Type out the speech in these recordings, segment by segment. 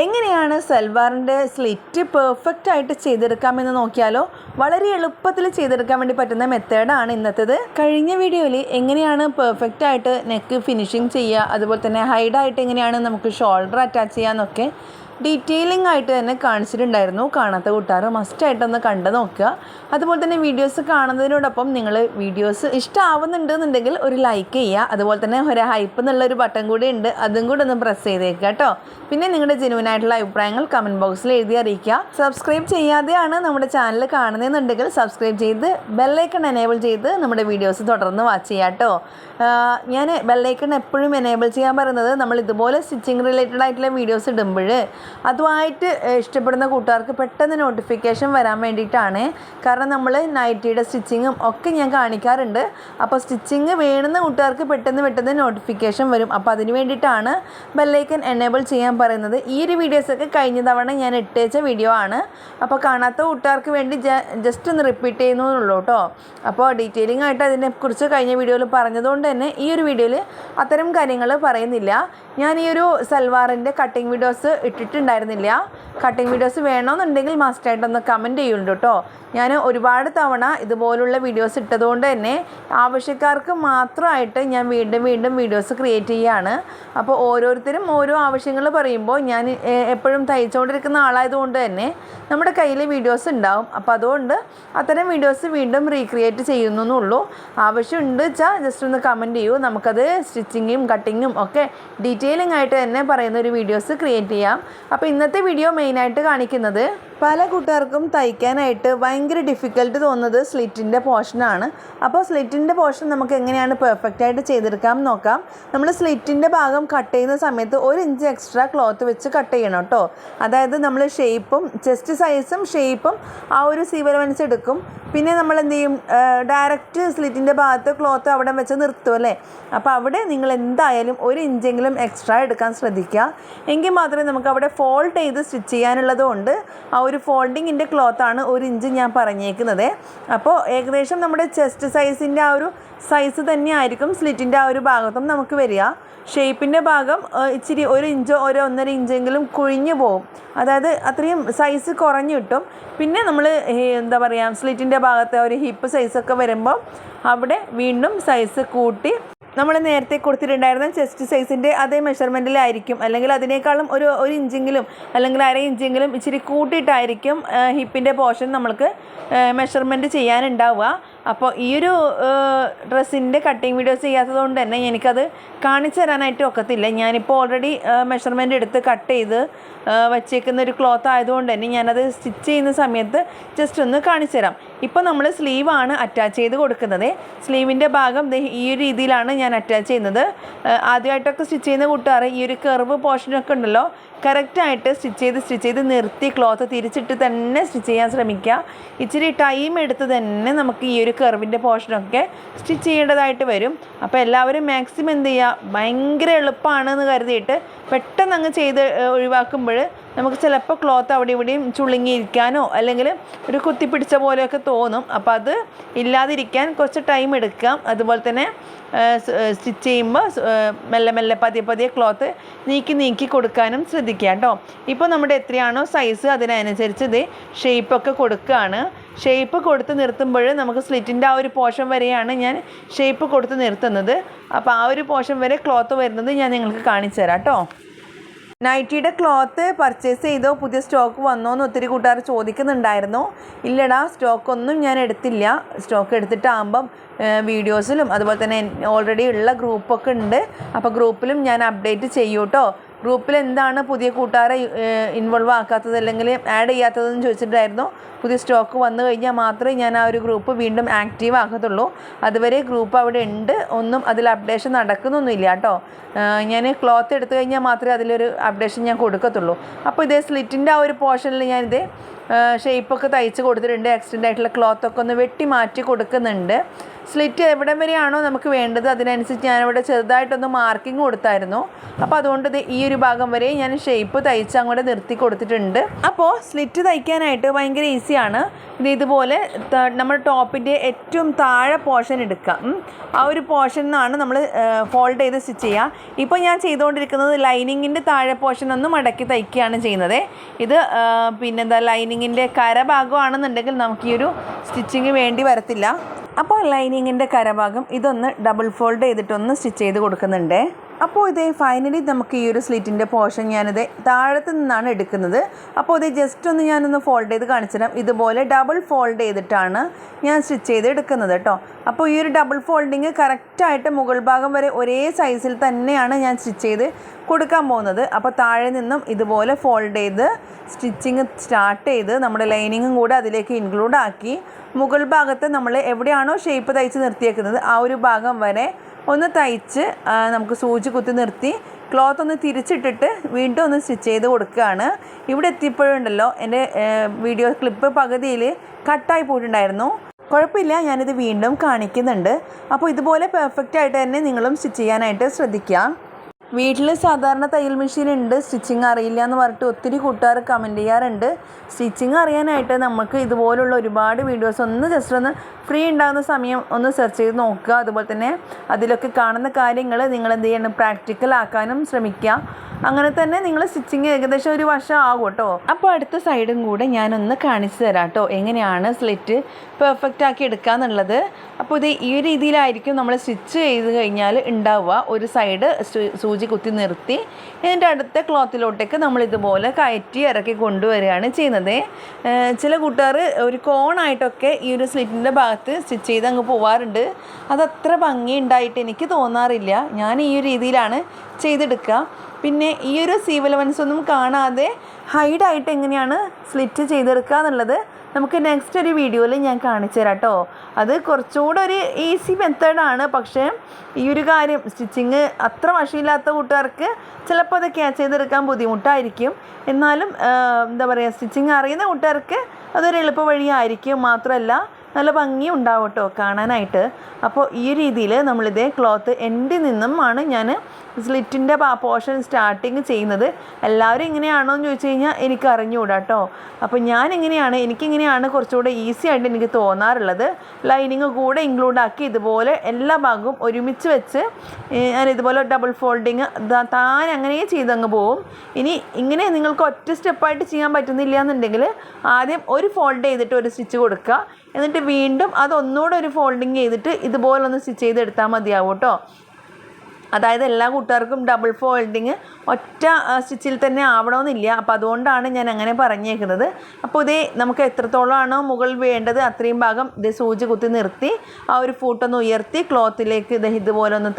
എങ്ങനെയാണ് സൽവാറിന്റെ slit perfect ആയിട്ട് ചെയ്തെടുക്കാമെന്ന് നോക്കിയാലോ? വളരെ എളുപ്പത്തിൽ ചെയ്തെടുക്കാൻ വേണ്ടി പറ്റുന്ന മെത്തേഡാണ് ഇന്നത്തേത്. കഴിഞ്ഞ വീഡിയോയിൽ എങ്ങനെയാണ് പെർഫെക്റ്റ് ആയിട്ട് നെക്ക് ഫിനിഷിങ് ചെയ്യുക അതുപോലെ തന്നെ ഹൈഡായിട്ട് എങ്ങനെയാണ് നമുക്ക് ഷോൾഡർ അറ്റാച്ച് ചെയ്യാമെന്നൊക്കെ ഡീറ്റെയിലിംഗ് ആയിട്ട് തന്നെ കാണിച്ചിട്ടുണ്ടായിരുന്നു. കാണാത്ത കൂട്ടുകാർ മസ്റ്റായിട്ടൊന്ന് കണ്ടു നോക്കുക. അതുപോലെ തന്നെ വീഡിയോസ് കാണുന്നതിനോടൊപ്പം നിങ്ങൾ വീഡിയോസ് ഇഷ്ടമാവുന്നുണ്ടെന്നുണ്ടെങ്കിൽ ഒരു ലൈക്ക് ചെയ്യുക. അതുപോലെ തന്നെ ഒരു ഹൈപ്പ് എന്നുള്ള ഒരു ബട്ടൺ കൂടി ഉണ്ട്. അതും കൂടി ഒന്ന് പ്രസ് ചെയ്തേക്കുക കേട്ടോ. പിന്നെ നിങ്ങളുടെ ജെനുവൻ ആയിട്ടുള്ള അഭിപ്രായങ്ങൾ കമന്റ് ബോക്സിൽ എഴുതി അറിയിക്കുക. സബ്സ്ക്രൈബ് ചെയ്യാതെയാണ് നമ്മുടെ ചാനൽ കാണുന്നതെന്നുണ്ടെങ്കിൽ സബ്സ്ക്രൈബ് ചെയ്ത് ബെല്ലൈക്കൺ എനേബിൾ ചെയ്ത് നമ്മുടെ വീഡിയോസ് തുടർന്ന് വാച്ച് ചെയ്യാം കേട്ടോ. ഞാൻ ബെല്ലൈക്കൺ എപ്പോഴും എനേബിൾ ചെയ്യാൻ പറയുന്നത് നമ്മൾ ഇതുപോലെ സ്റ്റിച്ചിങ് റിലേറ്റഡ് ആയിട്ടുള്ള വീഡിയോസ് ഇടുമ്പോൾ അതുമായിട്ട് ഇഷ്ടപ്പെടുന്ന കൂട്ടുകാർക്ക് പെട്ടെന്ന് നോട്ടിഫിക്കേഷൻ വരാൻ വേണ്ടിയിട്ടാണ്. കാരണം നമ്മൾ നൈറ്റിയുടെ സ്റ്റിച്ചിങ്ങും ഒക്കെ ഞാൻ കാണിക്കാറുണ്ട്. അപ്പോൾ സ്റ്റിച്ചിങ് വേണമെന്ന കൂട്ടുകാർക്ക് പെട്ടെന്ന് പെട്ടെന്ന് നോട്ടിഫിക്കേഷൻ വരും. അപ്പോൾ അതിന് വേണ്ടിയിട്ടാണ് ബെല്ലൈക്കൻ എനേബിൾ ചെയ്യാൻ പറയുന്നത്. ഈ ഒരു വീഡിയോസൊക്കെ കഴിഞ്ഞ തവണ ഞാൻ ഇട്ടേച്ച വീഡിയോ ആണ്. അപ്പോൾ കാണാത്ത കൂട്ടുകാർക്ക് വേണ്ടി ജസ്റ്റ് ഒന്ന് റിപ്പീറ്റ് ചെയ്യുന്നുള്ളൂ കേട്ടോ അപ്പോൾ ഡീറ്റെയിലിംഗ് ആയിട്ട് അതിനെക്കുറിച്ച് കഴിഞ്ഞ വീഡിയോയിൽ പറഞ്ഞതുകൊണ്ട് തന്നെ ഈ ഒരു വീഡിയോയിൽ അത്തരം കാര്യങ്ങൾ പറയുന്നില്ല. ഞാൻ ഈ ഒരു സൽവാറിന്റെ കട്ടിങ് വീഡിയോസ് ഇട്ടിട്ടുണ്ടായിരുന്നില്ല കട്ടിങ് വീഡിയോസ് വേണമെന്നുണ്ടെങ്കിൽ മസ്റ്റായിട്ടൊന്ന് കമന്റ് ചെയ്യുന്നുണ്ട് കേട്ടോ. ഞാൻ ഒരുപാട് തവണ ഇതുപോലുള്ള വീഡിയോസ് ഇട്ടതുകൊണ്ട് തന്നെ ആവശ്യക്കാർക്ക് മാത്രമായിട്ട് ഞാൻ വീണ്ടും വീണ്ടും വീഡിയോസ് ക്രിയേറ്റ് ചെയ്യുകയാണ് അപ്പോൾ ഓരോരുത്തരും ഓരോ ആവശ്യങ്ങൾ പറയുമ്പോൾ ഞാൻ എപ്പോഴും തയ്ച്ചുകൊണ്ടിരിക്കുന്ന ആളായതുകൊണ്ട് തന്നെ നമ്മുടെ കയ്യിൽ വീഡിയോസ് ഉണ്ടാവും. അപ്പോൾ അതുകൊണ്ട് അത്തരം വീഡിയോസ് വീണ്ടും റീക്രിയേറ്റ് ചെയ്യുന്നു എന്നുള്ളൂ. ആവശ്യമുണ്ട് വെച്ചാൽ ജസ്റ്റ് ഒന്ന് കമന്റ് ചെയ്യൂ. നമുക്കത് സ്റ്റിച്ചിങ്ങും കട്ടിങ്ങും ഒക്കെ ഡീറ്റെയിലിംഗ് ആയിട്ട് തന്നെ പറയുന്ന ഒരു വീഡിയോസ് ക്രിയേറ്റ് ചെയ്യാം. അപ്പോൾ ഇന്നത്തെ വീഡിയോ മെയിനായിട്ട് കാണിക്കുന്നത് പല കൂട്ടുകാർക്കും തയ്ക്കാനായിട്ട് ഭയങ്കര ഡിഫിക്കൽട്ട് തോന്നുന്നത് സ്ലിറ്റിന്റെ പോർഷനാണ് അപ്പോൾ സ്ലിറ്റിന്റെ പോർഷൻ നമുക്ക് എങ്ങനെയാണ് പെർഫെക്റ്റ് ആയിട്ട് ചെയ്തെടുക്കാം നോക്കാം. നമ്മൾ സ്ലിറ്റിന്റെ ഭാഗം കട്ട് ചെയ്യുന്ന സമയത്ത് ഒരു ഇഞ്ച് എക്സ്ട്രാ ക്ലോത്ത് വെച്ച് കട്ട് ചെയ്യണം കേട്ടോ അതായത് നമ്മൾ ഷേപ്പും ചെസ്റ്റ് സൈസും ഷേപ്പും ആ ഒരു സീവലവൻസ് എടുക്കും. പിന്നെ നമ്മൾ എന്ത് ചെയ്യും? ഡയറക്റ്റ് സ്ലിറ്റിന്റെ ഭാഗത്ത് ക്ലോത്ത് അവിടെ വെച്ച് നിർത്തും അല്ലേ? അപ്പോൾ അവിടെ നിങ്ങൾ എന്തായാലും ഒരു ഇഞ്ചെങ്കിലും എക്സ്ട്രാ എടുക്കാൻ ശ്രദ്ധിക്കുക. എങ്കിൽ മാത്രമേ നമുക്ക് അവിടെ ഫോൾഡ് ചെയ്ത് സ്റ്റിച്ച് ചെയ്യാനുള്ളതുകൊണ്ട് ആ ഒരു ഫോൾഡിങ്ങിന്റെ ക്ലോത്താണ് ഒരു ഇഞ്ച് ഞാൻ പറഞ്ഞേക്കുന്നത്. അപ്പോൾ ഏകദേശം നമ്മുടെ ചെസ്റ്റ് സൈസിന്റെ ആ ഒരു സൈസ് തന്നെ ആയിരിക്കും സ്ലിറ്റിന്റെ ആ ഒരു ഭാഗത്തും നമുക്ക് വരിക. ഷേപ്പിന്റെ ഭാഗം ഇച്ചിരി ഒരു ഇഞ്ചോ ഒരു ഒന്നര ഇഞ്ചെങ്കിലും കുഴിഞ്ഞു പോകും അതായത് അത്രയും സൈസ് കുറഞ്ഞു കിട്ടും. പിന്നെ നമ്മൾ എന്താ പറയുക സ്ലിറ്റിന്റെ ഭാഗത്തെ ഒരു ഹിപ്പ് സൈസൊക്കെ വരുമ്പോൾ അവിടെ വീണ്ടും സൈസ് കൂട്ടി നമ്മൾ നേരത്തെ കൊടുത്തിട്ടുണ്ടായിരുന്ന ചെസ്റ്റ് സൈസിന്റെ അതേ മെഷർമെന്റിലായിരിക്കും അല്ലെങ്കിൽ അതിനേക്കാളും ഒരു ഒരു ഇഞ്ചെങ്കിലും അല്ലെങ്കിൽ അര ഇഞ്ചെങ്കിലും ഇച്ചിരി കൂട്ടിയിട്ടായിരിക്കും ഹിപ്പിന്റെ പോർഷൻ നമ്മൾക്ക് മെഷർമെന്റ് ചെയ്യാനുണ്ടാവുക. അപ്പോൾ ഈ ഒരു ഡ്രസ്സിന്റെ കട്ടിങ് വീഡിയോസ് ചെയ്യാത്തത് കൊണ്ട് തന്നെ എനിക്കത് കാണിച്ചു തരാനായിട്ട് ഒക്കത്തില്ല. ഞാനിപ്പോൾ ഓൾറെഡി മെഷർമെന്റ് എടുത്ത് കട്ട് ചെയ്ത് വച്ചേക്കുന്ന ഒരു ക്ലോത്ത് ആയതുകൊണ്ട് തന്നെ ഞാനത് സ്റ്റിച്ച് ചെയ്യുന്ന സമയത്ത് ജസ്റ്റ് ഒന്ന് കാണിച്ചു തരാം. ഇപ്പോൾ നമ്മൾ സ്ലീവാണ് അറ്റാച്ച് ചെയ്ത് കൊടുക്കുന്നത്. സ്ലീവിന്റെ ഭാഗം ഈ ഒരു രീതിയിലാണ് ഞാൻ അറ്റാച്ച് ചെയ്യുന്നത്. ആദ്യമായിട്ടൊക്കെ സ്റ്റിച്ച് ചെയ്യുന്ന കൂട്ടുകാർ ഈ ഒരു കർവ് പോർഷനൊക്കെ ഉണ്ടല്ലോ കറക്റ്റായിട്ട് സ്റ്റിച്ച് ചെയ്ത് സ്റ്റിച്ച് ചെയ്ത് നിർത്തി ക്ലോത്ത് തിരിച്ചിട്ട് തന്നെ സ്റ്റിച്ച് ചെയ്യാൻ ശ്രമിക്കുക. ഇച്ചിരി ടൈം എടുത്ത് തന്നെ നമുക്ക് ഈ ഒരു കർവിന്റെ പോർഷനൊക്കെ സ്റ്റിച്ച് ചെയ്യേണ്ടതായിട്ട് വരും. അപ്പോൾ എല്ലാവരും മാക്സിമം എന്ത് ചെയ്യുക? ഭയങ്കര എളുപ്പമാണെന്ന് കരുതിയിട്ട് പെട്ടെന്ന് അങ്ങ് ചെയ്ത് ഒഴിവാക്കുമ്പോൾ നമുക്ക് ചിലപ്പോൾ ക്ലോത്ത് അവിടെ ഇവിടെയും ചുളുങ്ങിയിരിക്കാനോ അല്ലെങ്കിൽ ഒരു കുത്തിപ്പിടിച്ച പോലെയൊക്കെ തോന്നും. അപ്പോൾ അത് ഇല്ലാതിരിക്കാൻ കുറച്ച് ടൈം എടുക്കാം അതുപോലെ തന്നെ സ്റ്റിച്ച് ചെയ്യുമ്പോൾ മെല്ലെ മെല്ലെ പതിയെ പതിയെ ക്ലോത്ത് നീക്കി നീക്കി കൊടുക്കാനും ശ്രദ്ധിക്കുക കേട്ടോ. ഇപ്പോൾ നമ്മുടെ എത്രയാണോ സൈസ് അതിനനുസരിച്ച് ഇത് ഷേപ്പൊക്കെ കൊടുക്കുകയാണ്. ഷേപ്പ് കൊടുത്ത് നിർത്തുമ്പോൾ നമുക്ക് സ്ലിറ്റിന്റെ ആ ഒരു പോർഷൻ വരെയാണ് ഞാൻ ഷേപ്പ് കൊടുത്ത് നിർത്തുന്നത്. അപ്പോൾ ആ ഒരു പോർഷൻ വരെ ക്ലോത്ത് വരുന്നത് ഞാൻ നിങ്ങൾക്ക് കാണിച്ചു തരാം കേട്ടോ. നൈറ്റിയുടെ ക്ലോത്ത് പർച്ചേസ് ചെയ്തോ പുതിയ സ്റ്റോക്ക് വന്നോ എന്ന് ഒത്തിരി കൂട്ടുകാർ ചോദിക്കുന്നുണ്ടായിരുന്നു. ഇല്ലടാ സ്റ്റോക്കൊന്നും ഞാൻ എടുത്തില്ല. സ്റ്റോക്ക് എടുത്തിട്ടാകുമ്പം വീഡിയോസിലും അതുപോലെ തന്നെ ഓൾറെഡി ഉള്ള ഗ്രൂപ്പൊക്കെ ഉണ്ട്. അപ്പോൾ ഗ്രൂപ്പിലും ഞാൻ അപ്ഡേറ്റ് ചെയ്യൂ കേട്ടോ ഗ്രൂപ്പിൽ എന്താണ് പുതിയ കൂട്ടുകാരെ ഇൻവോൾവ് ആക്കാത്തത് അല്ലെങ്കിൽ ആഡ് ചെയ്യാത്തതെന്ന് ചോദിച്ചിട്ടായിരുന്നു പുതിയ സ്റ്റോക്ക് വന്നു കഴിഞ്ഞാൽ മാത്രമേ ഞാൻ ആ ഒരു ഗ്രൂപ്പ് വീണ്ടും ആക്റ്റീവ് ആക്കത്തുള്ളൂ അതുവരെ ഗ്രൂപ്പ് അവിടെ ഉണ്ട്. ഒന്നും അതിൽ അപ്ഡേഷൻ നടക്കുന്നൊന്നുമില്ല കേട്ടോ. ഞാൻ ക്ലോത്ത് എടുത്തു കഴിഞ്ഞാൽ മാത്രമേ അതിലൊരു അപ്ഡേഷൻ ഞാൻ കൊടുക്കത്തുള്ളൂ. അപ്പോൾ ഇതേ സ്ലിറ്റിന്റെ ആ ഒരു പോർഷനിൽ ഞാനിത് ഷേപ്പൊക്കെ തയ്ച്ച് കൊടുത്തിട്ടുണ്ട്. എക്സ്റ്റെൻഡ് ആയിട്ടുള്ള ക്ലോത്തൊക്കെ ഒന്ന് വെട്ടി മാറ്റി കൊടുക്കുന്നുണ്ട്. സ്ലിറ്റ് എവിടെ വരെയാണോ നമുക്ക് വേണ്ടത് അതിനനുസരിച്ച് ഞാനിവിടെ ചെറുതായിട്ടൊന്ന് മാർക്കിംഗ് കൊടുത്തായിരുന്നു. അപ്പോൾ അതുകൊണ്ട് ഇത് ഈ ഒരു ഭാഗം വരെ ഞാൻ ഷേപ്പ് തയ്ച്ച് അങ്ങോട്ട് നിർത്തി കൊടുത്തിട്ടുണ്ട്. അപ്പോൾ സ്ലിറ്റ് തയ്ക്കാനായിട്ട് ഭയങ്കര ഈസിയാണ്. ഇത് ഇതുപോലെ നമ്മൾ ടോപ്പിന്റെ ഏറ്റവും താഴെ പോർഷൻ എടുക്കാം. ആ ഒരു പോർഷൻ നിന്നാണ് നമ്മൾ ഫോൾഡ് ചെയ്ത് സ്റ്റിച്ച് ചെയ്യുക ഇപ്പോൾ ഞാൻ ചെയ്തുകൊണ്ടിരിക്കുന്നത് ലൈനിങ്ങിന്റെ താഴെ പോർഷൻ ഒന്ന് മടക്കി തയ്ക്കുകയാണ് ചെയ്യുന്നത്. ഇത് പിന്നെന്താ ലൈനിങ്ങിന്റെ കരഭാഗമാണെന്നുണ്ടെങ്കിൽ നമുക്ക് ഈ ഒരു സ്റ്റിച്ചിങ് വേണ്ടി വരത്തില്ല. അപ്പോൾ ലൈനിങ്ങിന്റെ കരഭാഗം ഇതൊന്ന് ഡബിൾ ഫോൾഡ് ചെയ്തിട്ടൊന്ന് സ്റ്റിച്ച് ചെയ്ത് കൊടുക്കുന്നുണ്ട്. അപ്പോൾ ഇത് ഫൈനലി നമുക്ക് ഈ ഒരു സ്ലിറ്റിന്റെ പോർഷൻ ഞാനിത് താഴത്ത് നിന്നാണ് എടുക്കുന്നത്. അപ്പോൾ ഇത് ജസ്റ്റ് ഒന്ന് ഞാനൊന്ന് ഫോൾഡ് ചെയ്ത് കാണിച്ചുതരാം. ഇതുപോലെ ഡബിൾ ഫോൾഡ് ചെയ്തിട്ടാണ് ഞാൻ സ്റ്റിച്ച് ചെയ്ത് എടുക്കുന്നത് കേട്ടോ. അപ്പോൾ ഈ ഒരു ഡബിൾ ഫോൾഡിങ് കറക്റ്റായിട്ട് മുകൾ ഭാഗം വരെ ഒരേ സൈസിൽ തന്നെയാണ് ഞാൻ സ്റ്റിച്ച് ചെയ്ത് കൊടുക്കാൻ പോകുന്നത്. അപ്പോൾ താഴെ നിന്നും ഇതുപോലെ ഫോൾഡ് ചെയ്ത് സ്റ്റിച്ചിങ് സ്റ്റാർട്ട് ചെയ്ത് നമ്മുടെ ലൈനിങ്ങും കൂടെ അതിലേക്ക് ഇൻക്ലൂഡ് ആക്കി മുകൾ ഭാഗത്ത് നമ്മൾ എവിടെയാണോ ഷേപ്പ് തയ്ച്ച് നിർത്തിയേക്കുന്നത് ആ ഒരു ഭാഗം വരെ ഒന്ന് തയ്ച്ച് നമുക്ക് സൂചി കുത്തി നിർത്തി. ക്ലോത്ത് ഒന്ന് തിരിച്ചിട്ടിട്ട് വീണ്ടും ഒന്ന് സ്റ്റിച്ച് ചെയ്ത് കൊടുക്കുകയാണ്. ഇവിടെ എത്തിയപ്പോഴുണ്ടല്ലോ എന്റെ വീഡിയോ ക്ലിപ്പ് പകുതിയിൽ കട്ടായി പോയിട്ടുണ്ടായിരുന്നു. കുഴപ്പമില്ല ഞാനിത് വീണ്ടും കാണിക്കുന്നുണ്ട്. അപ്പോൾ ഇതുപോലെ പെർഫെക്റ്റ് ആയിട്ട് തന്നെ നിങ്ങളും സ്റ്റിച്ച് ചെയ്യാനായിട്ട് ശ്രദ്ധിക്കുക. വീട്ടിൽ സാധാരണ തയ്യൽ മെഷീൻ ഉണ്ട് സ്റ്റിച്ചിങ് അറിയില്ല എന്ന് പറഞ്ഞിട്ട് ഒത്തിരി കൂട്ടുകാർ കമന്റ് ചെയ്യാറുണ്ട്. സ്റ്റിച്ചിങ് അറിയാനായിട്ട് നമുക്ക് ഇതുപോലുള്ള ഒരുപാട് വീഡിയോസ് ഒന്ന് ജസ്റ്റ് ഒന്ന് ഫ്രീ ഉണ്ടാകുന്ന സമയം ഒന്ന് സെർച്ച് ചെയ്ത് നോക്കുക. അതുപോലെ തന്നെ അതിലൊക്കെ കാണുന്ന കാര്യങ്ങൾ നിങ്ങൾ എന്ത് ചെയ്യണം? പ്രാക്ടിക്കൽ ആക്കാനും ശ്രമിക്കുക. അങ്ങനെ തന്നെ നിങ്ങൾ സ്റ്റിച്ചിങ് ഏകദേശം ഒരു വർഷം ആകും കേട്ടോ. അപ്പോൾ അടുത്ത സൈഡും കൂടെ ഞാനൊന്ന് കാണിച്ചു തരാം കേട്ടോ. എങ്ങനെയാണ് സ്ലിറ്റ് പെർഫെക്റ്റ് ആക്കി എടുക്കുക എന്നുള്ളത്. അപ്പോൾ ഇത് ഈ രീതിയിലായിരിക്കും നമ്മൾ സ്റ്റിച്ച് ചെയ്ത് കഴിഞ്ഞാൽ ഉണ്ടാവുക. ഒരു സൈഡ് സൂചി കുത്തി നിർത്തി. എന്നിട്ട് അടുത്ത ക്ലോത്തിലോട്ടേക്ക് നമ്മൾ ഇതുപോലെ കയറ്റി ഇറക്കി കൊണ്ടുവരികയാണ് ചെയ്യുന്നത്. ചില കൂട്ടുകാർ ഒരു കോണായിട്ടൊക്കെ ഈ ഒരു സ്ലിറ്റിന്റെ ഭാഗത്ത് സ്റ്റിച്ച് ചെയ്ത് അങ്ങ് പോവാറുണ്ട്. അതത്ര ഭംഗി ഉണ്ടായിട്ട് എനിക്ക് തോന്നാറില്ല. ഞാൻ ഈ ഒരു രീതിയിലാണ് ചെയ്തെടുക്കുക. പിന്നെ ഈ ഒരു സീവ് എലവൻസ് ഒന്നും കാണാതെ ഹൈഡായിട്ട് എങ്ങനെയാണ് സ്ലിറ്റ് ചെയ്തെടുക്കുക എന്നുള്ളത് നമുക്ക് നെക്സ്റ്റ് ഒരു വീഡിയോയിൽ ഞാൻ കാണിച്ചു തരാം കേട്ടോ അത് കുറച്ചുകൂടെ ഒരു ഈസി മെത്തേഡാണ് പക്ഷേ ഈ ഒരു കാര്യം സ്റ്റിച്ചിങ് അത്ര വശമില്ലാത്ത കൂട്ടുകാർക്ക് ചിലപ്പോൾ അത് ക്യാച്ച് ചെയ്തെടുക്കാൻ ബുദ്ധിമുട്ടായിരിക്കും. എന്നാലും എന്താ പറയുക സ്റ്റിച്ചിങ് അറിയുന്ന കൂട്ടുകാർക്ക് അതൊരു എളുപ്പ വഴിയായിരിക്കും. മാത്രമല്ല നല്ല ഭംഗി ഉണ്ടാവും കേട്ടോ കാണാനായിട്ട്. അപ്പോൾ ഈ രീതിയിൽ നമ്മളിതേ ക്ലോത്ത് എൻഡിൽ നിന്നും ആണ് ഞാൻ സ്ലിറ്റിന്റെ പോർഷൻ സ്റ്റാർട്ടിങ് ചെയ്യുന്നത് എല്ലാവരും ഇങ്ങനെയാണോ എന്ന് ചോദിച്ചു കഴിഞ്ഞാൽ എനിക്ക് അറിഞ്ഞുകൂടാ കേട്ടോ അപ്പോൾ ഞാൻ എങ്ങനെയാണ് എനിക്കിങ്ങനെയാണ് കുറച്ചുകൂടെ ഈസി ആയിട്ട് എനിക്ക് തോന്നാറുള്ളത്. ലൈനിങ് കൂടെ ഇൻക്ലൂഡ് ആക്കി ഇതുപോലെ എല്ലാ ഭാഗവും ഒരുമിച്ച് വെച്ച് ഞാൻ ഇതുപോലെ ഡബിൾ ഫോൾഡിങ് താൻ അങ്ങനെ ചെയ്തങ്ങ് പോവും. ഇനി ഇങ്ങനെ നിങ്ങൾക്ക് ഒറ്റ സ്റ്റെപ്പായിട്ട് ചെയ്യാൻ പറ്റുന്നില്ല എന്നുണ്ടെങ്കിൽ ആദ്യം ഒരു ഫോൾഡ് ചെയ്തിട്ട് ഒരു സ്റ്റിച്ച് കൊടുക്കുക. എന്നിട്ട് വീണ്ടും അതൊന്നുകൂടെ ഒരു ഫോൾഡിങ് ചെയ്തിട്ട് ഇതുപോലെ ഒന്ന് സ്റ്റിച്ച് ചെയ്തെടുത്താൽ മതിയാവും കേട്ടോ അതായത് എല്ലാ കൂട്ടുകാർക്കും ഡബിൾ ഫോൾഡിങ് ഒറ്റ സ്റ്റിച്ചിൽ തന്നെ ആവണമെന്നില്ല. അപ്പോൾ അതുകൊണ്ടാണ് ഞാൻ അങ്ങനെ പറഞ്ഞേക്കുന്നത്. അപ്പോൾ ഇതേ നമുക്ക് എത്രത്തോളമാണോ മുകൾ വേണ്ടത് അത്രയും ഭാഗം ഇത് സൂചി കുത്തി നിർത്തി ആ ഒരു ഫൂട്ടൊന്ന് ഉയർത്തി ക്ലോത്തിലേക്ക് ഇത് ഇതുപോലെ ഒന്ന്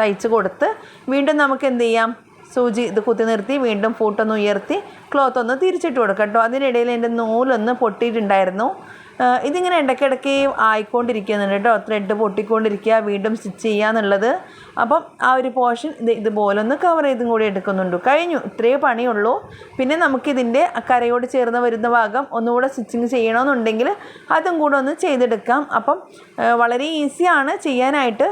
തയ്ച്ച് കൊടുത്ത് വീണ്ടും നമുക്ക് എന്ത് ചെയ്യാം? സൂചി ഇത് കുത്തി നിർത്തി വീണ്ടും ഫൂട്ടൊന്ന് ഉയർത്തി ക്ലോത്ത് ഒന്ന് തിരിച്ചിട്ട് കൊടുക്കാം കേട്ടോ. അതിനിടയിൽ എന്റെ നൂലൊന്ന് പൊട്ടിയിട്ടുണ്ടായിരുന്നു. ഇതിങ്ങനെ ഇടയ്ക്കിടയ്ക്ക് ആയിക്കൊണ്ടിരിക്കുന്നുണ്ട് കേട്ടോ. ത്രെഡ് പൊട്ടിക്കൊണ്ടിരിക്കുക വീണ്ടും സ്റ്റിച്ച് ചെയ്യുക എന്നുള്ളത്. അപ്പം ആ ഒരു പോർഷൻ ഇത് ഇതുപോലെ ഒന്ന് കവർ ചെയ്തും കൂടി എടുക്കുന്നുണ്ട്. കഴിഞ്ഞു. ഇത്രയേ പണിയുള്ളൂ. പിന്നെ നമുക്കിതിന്റെ കരയോട് ചേർന്ന് വരുന്ന ഭാഗം ഒന്നുകൂടെ സ്റ്റിച്ചിങ് ചെയ്യണമെന്നുണ്ടെങ്കിൽ അതും കൂടെ ഒന്ന് ചെയ്തെടുക്കാം. അപ്പം വളരെ ഈസിയാണ് ചെയ്യാനായിട്ട്.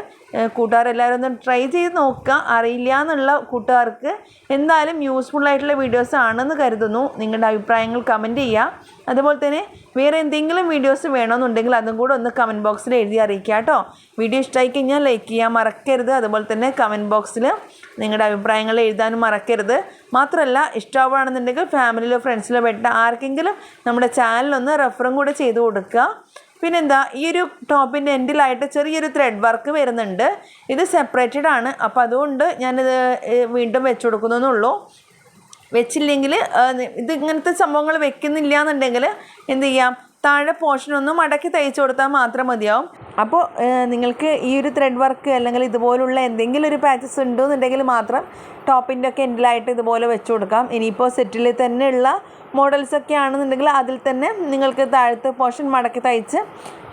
കൂട്ടുകാരെല്ലാവരും ഒന്ന് ട്രൈ ചെയ്ത് നോക്കുക. അറിയില്ല എന്നുള്ള കൂട്ടുകാർക്ക് എന്തായാലും യൂസ്ഫുൾ ആയിട്ടുള്ള വീഡിയോസ് ആണെന്ന് കരുതുന്നു. നിങ്ങളുടെ അഭിപ്രായങ്ങൾ കമന്റ് ചെയ്യുക. അതുപോലെ തന്നെ വേറെ എന്തെങ്കിലും വീഡിയോസ് വേണമെന്നുണ്ടെങ്കിൽ അതും കൂടെ ഒന്ന് കമന്റ് ബോക്സിൽ എഴുതി അറിയിക്കുക കേട്ടോ. വീഡിയോ ഇഷ്ടമായി കഴിഞ്ഞാൽ ലൈക്ക് ചെയ്യാൻ മറക്കരുത്. അതുപോലെ തന്നെ കമന്റ് ബോക്സിൽ നിങ്ങളുടെ അഭിപ്രായങ്ങൾ എഴുതാനും മറക്കരുത്. മാത്രമല്ല ഇഷ്ടമാവുകയാണെന്നുണ്ടെങ്കിൽ ഫാമിലിയിലോ ഫ്രണ്ട്സിലോ പെട്ട ആർക്കെങ്കിലും നമ്മുടെ ചാനലൊന്ന് റെഫറും കൂടെ ചെയ്ത് കൊടുക്കുക. പിന്നെന്താ ഈ ഒരു ടോപ്പിന്റെ എൻഡിലായിട്ട് ചെറിയൊരു ത്രെഡ് വർക്ക് വരുന്നുണ്ട്. ഇത് സെപ്പറേറ്റഡ് ആണ്. അപ്പോൾ അതുകൊണ്ട് ഞാനിത് വീണ്ടും വെച്ച് കൊടുക്കുന്നതെന്നുള്ളൂ. വെച്ചില്ലെങ്കിൽ ഇത് ഇങ്ങനത്തെ സംഭവങ്ങൾ വെക്കുന്നില്ല എന്നുണ്ടെങ്കിൽ എന്ത് ചെയ്യാം? താഴെ പോർഷൻ ഒന്ന് മടക്കി തയ്ച്ചു കൊടുത്താൽ മാത്രം മതിയാവും. അപ്പോൾ നിങ്ങൾക്ക് ഈ ഒരു ത്രെഡ് വർക്ക് അല്ലെങ്കിൽ ഇതുപോലുള്ള എന്തെങ്കിലും ഒരു പാച്ചസ് ഉണ്ടെന്നുണ്ടെങ്കിൽ മാത്രം ടോപ്പിന്റെ ഒക്കെ എൻഡിലായിട്ട് ഇതുപോലെ വെച്ച് കൊടുക്കാം. ഇനിയിപ്പോൾ സെറ്റിൽ തന്നെയുള്ള മോഡൽസ് ഒക്കെ ആണെന്നുണ്ടെങ്കിൽ അതിൽ തന്നെ നിങ്ങൾക്ക് താഴത്തെ പോർഷൻ മടക്കി തയ്ച്ച്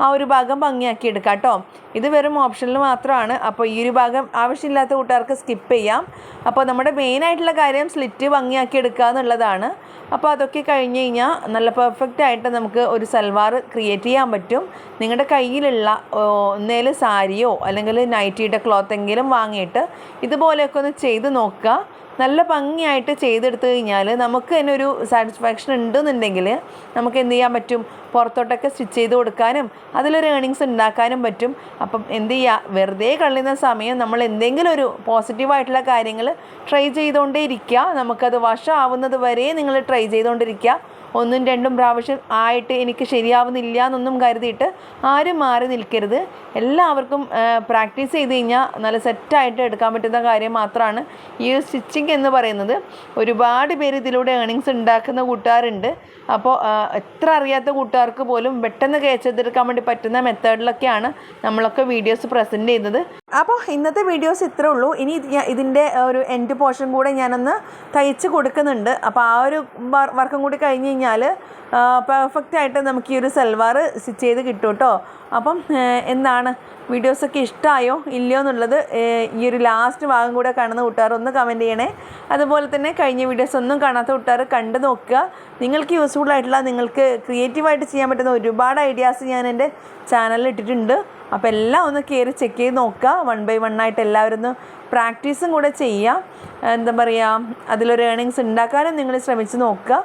ആ ഒരു ഭാഗം ഭംഗിയാക്കി എടുക്കാം കേട്ടോ ഇത് വെറും ഓപ്ഷനിൽ മാത്രമാണ്. അപ്പോൾ ഈ ഒരു ഭാഗം ആവശ്യമില്ലാത്ത കൂട്ടുകാർക്ക് സ്കിപ്പ് ചെയ്യാം. അപ്പോൾ നമ്മുടെ മെയിനായിട്ടുള്ള കാര്യം സ്ലിറ്റ് ഭംഗിയാക്കി എടുക്കുക എന്നുള്ളതാണ്. അപ്പോൾ അതൊക്കെ കഴിഞ്ഞ് കഴിഞ്ഞാൽ നല്ല പെർഫെക്റ്റ് ആയിട്ട് നമുക്ക് ഒരു സൽവാർ ക്രിയേറ്റ് ചെയ്യാൻ പറ്റും. നിങ്ങളുടെ കയ്യിലുള്ള ഒന്നേലും സാരിയോ അല്ലെങ്കിൽ നൈറ്റിയുടെ ക്ലോത്ത് എങ്കിലും വാങ്ങിയിട്ട് ഇതുപോലെയൊക്കെ ഒന്ന് ചെയ്ത് നോക്കുക. നല്ല ഭംഗിയായിട്ട് ചെയ്തെടുത്തു കഴിഞ്ഞാൽ നമുക്ക് തന്നെ ഒരു സാറ്റിസ്ഫാക്ഷൻ ഉണ്ടെന്നുണ്ടെങ്കിൽ നമുക്ക് എന്ത് ചെയ്യാൻ പറ്റും? പുറത്തോട്ടൊക്കെ സ്റ്റിച്ച് ചെയ്ത് കൊടുക്കാനും അതിലൊരു ഏണിങ്സ് ഉണ്ടാക്കാനും പറ്റും. അപ്പം എന്ത് ചെയ്യുക വെറുതെ കളയുന്ന സമയം നമ്മൾ എന്തെങ്കിലും ഒരു പോസിറ്റീവായിട്ടുള്ള കാര്യങ്ങൾ ട്രൈ ചെയ്തുകൊണ്ടേ ഇരിക്കുക നമുക്കത് വശമാവുന്നത് വരെ നിങ്ങൾ ട്രൈ ചെയ്തുകൊണ്ടിരിക്കുക ഒന്നും രണ്ടും പ്രാവശ്യം ആയിട്ട് എനിക്ക് ശരിയാവുന്നില്ല എന്നൊന്നും കരുതിയിട്ട് ആരും മാറി നിൽക്കരുത്. എല്ലാവർക്കും പ്രാക്ടീസ് ചെയ്ത് കഴിഞ്ഞാൽ നല്ല സെറ്റായിട്ട് എടുക്കാൻ പറ്റുന്ന കാര്യം മാത്രമാണ് ഈ ഒരു സ്റ്റിച്ചിങ് എന്ന് പറയുന്നത്. ഒരുപാട് പേര് ഇതിലൂടെ ഏണിങ്സ് ഉണ്ടാക്കുന്ന കൂട്ടുകാരുണ്ട്. അപ്പോൾ എത്ര അറിയാത്ത കൂട്ടുകാർക്ക് പോലും പെട്ടെന്ന് കേച്ചെടുക്കാൻ വേണ്ടി പറ്റുന്ന മെത്തേഡിലൊക്കെയാണ് നമ്മളൊക്കെ വീഡിയോസ് പ്രസന്റ് ചെയ്യുന്നത്. അപ്പോൾ ഇന്നത്തെ വീഡിയോസ് ഇത്രേ ഉള്ളൂ. ഇനി ഇത് ഇതിന്റെ ഒരു എൻഡ് പോർഷൻ കൂടെ ഞാനൊന്ന് തയ്ച്ച് കൊടുക്കുന്നുണ്ട്. അപ്പോൾ ആ ഒരു വർക്കും കൂടി കഴിഞ്ഞ് കഴിഞ്ഞാൽ പെർഫെക്റ്റ് ആയിട്ട് നമുക്ക് ഈ ഒരു സൽവാർ സ്റ്റിച്ച് ചെയ്ത് കിട്ടും കേട്ടോ അപ്പം എന്താണ്? വീഡിയോസൊക്കെ ഇഷ്ടമായോ ഇല്ലയോ എന്നുള്ളത് ഈ ഒരു ലാസ്റ്റ് ഭാഗം കൂടെ കാണുന്ന കൂട്ടുകാർ ഒന്ന് കമന്റ് ചെയ്യണേ. അതുപോലെ തന്നെ കഴിഞ്ഞ വീഡിയോസ് ഒന്നും കാണാത്ത കൂട്ടുകാർ കണ്ടു നോക്കുക. നിങ്ങൾക്ക് യൂസ്ഫുൾ ആയിട്ടുള്ള നിങ്ങൾക്ക് ക്രിയേറ്റീവായിട്ട് ചെയ്യാൻ പറ്റുന്ന ഒരുപാട് ഐഡിയാസ് ഞാൻ എന്റെ ചാനലിൽ ഇട്ടിട്ടുണ്ട്. അപ്പോൾ എല്ലാം ഒന്ന് കയറി ചെക്ക് ചെയ്ത് നോക്കുക. വൺ ബൈ വൺ ആയിട്ട് എല്ലാവരും ഒന്ന് പ്രാക്ടീസും കൂടെ ചെയ്യുക എന്താ പറയുക അതിലൊരു ഏണിങ്സ് ഉണ്ടാക്കാനും നിങ്ങൾ ശ്രമിച്ച് നോക്കുക.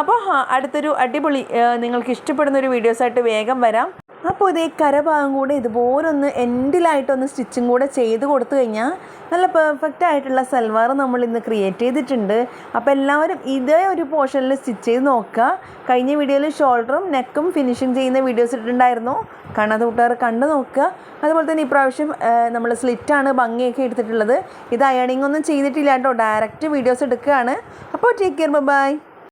അപ്പോൾ അടുത്തൊരു അടിപൊളി നിങ്ങൾക്ക് ഇഷ്ടപ്പെടുന്ന ഒരു വീഡിയോസായിട്ട് വേഗം വരാം. അപ്പോൾ ഇതേ കരഭാഗം കൂടെ ഇതുപോലൊന്ന് എൻഡിലായിട്ടൊന്ന് സ്റ്റിച്ചിങ് കൂടെ ചെയ്ത് കൊടുത്തു കഴിഞ്ഞാൽ നല്ല പെർഫെക്റ്റ് ആയിട്ടുള്ള സൽവാർ നമ്മൾ ഇന്ന് ക്രിയേറ്റ് ചെയ്തിട്ടുണ്ട്. അപ്പോൾ എല്ലാവരും ഇതേ ഒരു പോർഷനിൽ സ്റ്റിച്ച് ചെയ്ത് നോക്കുക. കഴിഞ്ഞ വീഡിയോയിൽ ഷോൾഡറും നെക്കും ഫിനിഷിങ് ചെയ്യുന്ന വീഡിയോസ് ഇട്ടിട്ടുണ്ടായിരുന്നു. കാണാത്ത കൂട്ടുകാർ കണ്ടു നോക്കുക. അതുപോലെ തന്നെ ഇപ്രാവശ്യം നമ്മൾ സ്ലിറ്റാണ് ഭംഗിയൊക്കെ എടുത്തിട്ടുള്ളത്. ഇത് അയണിങ് ഒന്നും ചെയ്തിട്ടില്ല കേട്ടോ. ഡയറക്റ്റ് വീഡിയോസ് എടുക്കുകയാണ്. അപ്പോൾ ടേക്ക് കെയർ ബൈ